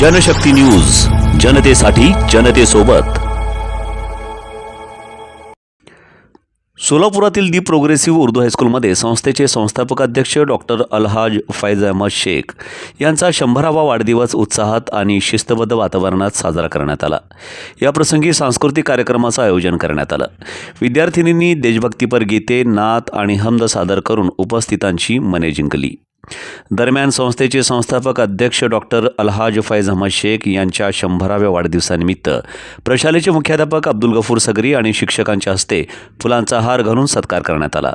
Janshakti news जनतेसाठी जनतेसोबत. सोलापुरातील दी progressive Urdu हायस्कूलमध्ये संस्थेचे संस्थापक अध्यक्ष डॉक्टर अलहाज फैज अहमद शेख यांचा शंभरावा वाढदिवस उत्साहात आणि शिस्तबद्ध वातावरणात साजरा करण्यात आला. याप्रसंगी सांस्कृतिक कार्यक्रमाचं आयोजन करण्यात आलं. विद्यार्थिनींनी देशभक्तीपर गीते नात आणि हमद सादर करून उपस्थितांची मने जिंकली. दरम्यान संस्थेचे संस्थापक अध्यक्ष डॉक्टर अलहाज फैज अहमद शेख यांच्या शंभराव्या वाढदिवसानिमित्त प्रशालेचे मुख्याध्यापक अब्दुल गफूर सगरी आणि शिक्षकांच्या हस्ते फुलांचा हार घालून सत्कार करण्यात आला.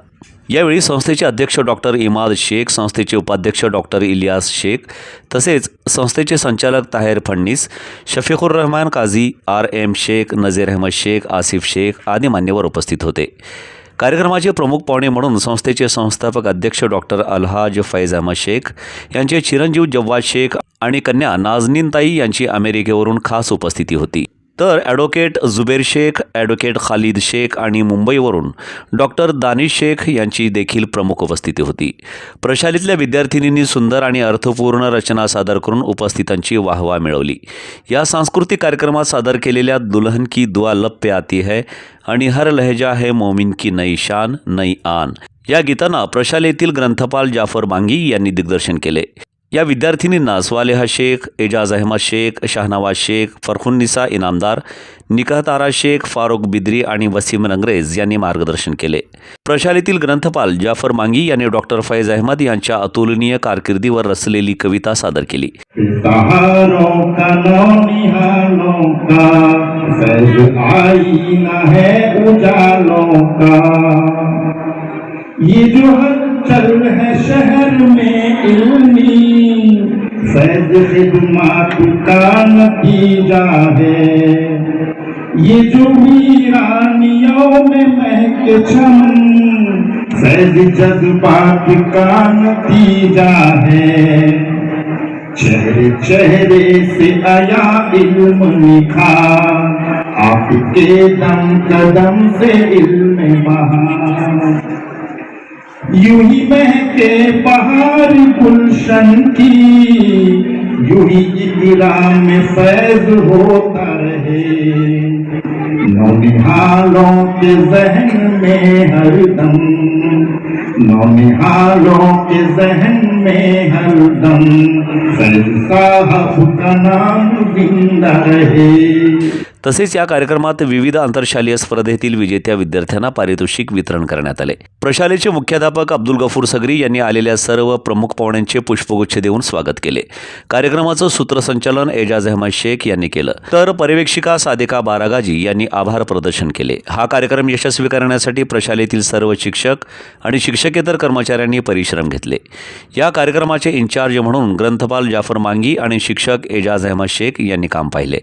यावेळी संस्थेचे अध्यक्ष डॉक्टर इमाद शेख संस्थेचे उपाध्यक्ष डॉक्टर इलियास शेख तसेच संस्थेचे संचालक ताहेर फडणीस शफिकुर रहमान काझी आर एम शेख नझीर अहमद शेख आसिफ शेख आदी मान्यवर उपस्थित होते. कार्यक्रमाचे प्रमुख पाहुणे म्हणून संस्थेचे संस्थापक अध्यक्ष डॉक्टर अलहाज फैज अहमद शेख यांचे चिरंजीव जव्वाद शेख आणि कन्या नाजनीनताई यांची अमेरिकेवरून खास उपस्थिती होती. तर ॲडव्होकेट जुबेर शेख ॲडव्होकेट खालिद शेख आणि मुंबईवरून डॉक्टर दानिश शेख यांची देखील प्रमुख उपस्थिती होती. प्रशालेतल्या विद्यार्थिनींनी सुंदर आणि अर्थपूर्ण रचना सादर करून उपस्थितांची वाहवा मिळवली. या सांस्कृतिक कार्यक्रमात सादर केलेल्या दुल्हन की दुआ लप्पे आती है आणि हर लहजा है मोमिन की नई शान नई आन. या गीतांना प्रशालेतील ग्रंथपाल जाफर बांगी यांनी दिग्दर्शन केले. या विद्यार्थिनींना स्वालेहा शेख एजाज अहमद शेख शाहनवाज शेख फरखुन्निसा इनामदार निकहतारा शेख फारुख बिद्री आणि वसीम रंगरेज यांनी मार्गदर्शन केले. प्रशालेतील ग्रंथपाल जाफर मांगी यांनी डॉक्टर फैज अहमद यांच्या अतुलनीय कारकिर्दीवर रचलेली कविता सादर केली. है ये जो हलचल है शहर में इल्मी। फैज खिदमत का नतीजा है। ये जो वीरानियों में महक छमन फैज जज्बात का नतीजा है। चेहरे चेहरे से आया इल्म लिखा। आपके दम कदम से इल्म बहा। यूँ ही महके पहाड़ गुलशन की, यूँ ही इकरा में फैज होता रहे। नौनिहालों के जहन में हरदम नौनिहालों के जहन में हरदम फैज साहब का नाम ज़िंदा रहे। तसेच या कार्यक्रमात विविध आंतरशालीय स्पर्धेतील विजेत्या विद्यार्थ्यांना पारितोषिक वितरण करण्यात आले. प्रशालेचे मुख्याध्यापक अब्दुल गफूर सगरी यांनी आलेल्या सर्व प्रमुख पाहुण्यांचे पुष्पगुच्छ देऊन स्वागत केले. कार्यक्रमाचं सूत्रसंचालन एजाज अहमद शेख यांनी केलं. तर पर्यवेक्षिका सादिका बारागाजी यांनी आभार प्रदर्शन केले. हा कार्यक्रम यशस्वी करण्यासाठी प्रशालेतील सर्व शिक्षक आणि शिक्षकेतर कर्मचाऱ्यांनी परिश्रम घेतले. या कार्यक्रमाचे इन्चार्ज म्हणून ग्रंथपाल जाफर मांगी आणि शिक्षक एजाज अहमद शेख यांनी काम पाहिले.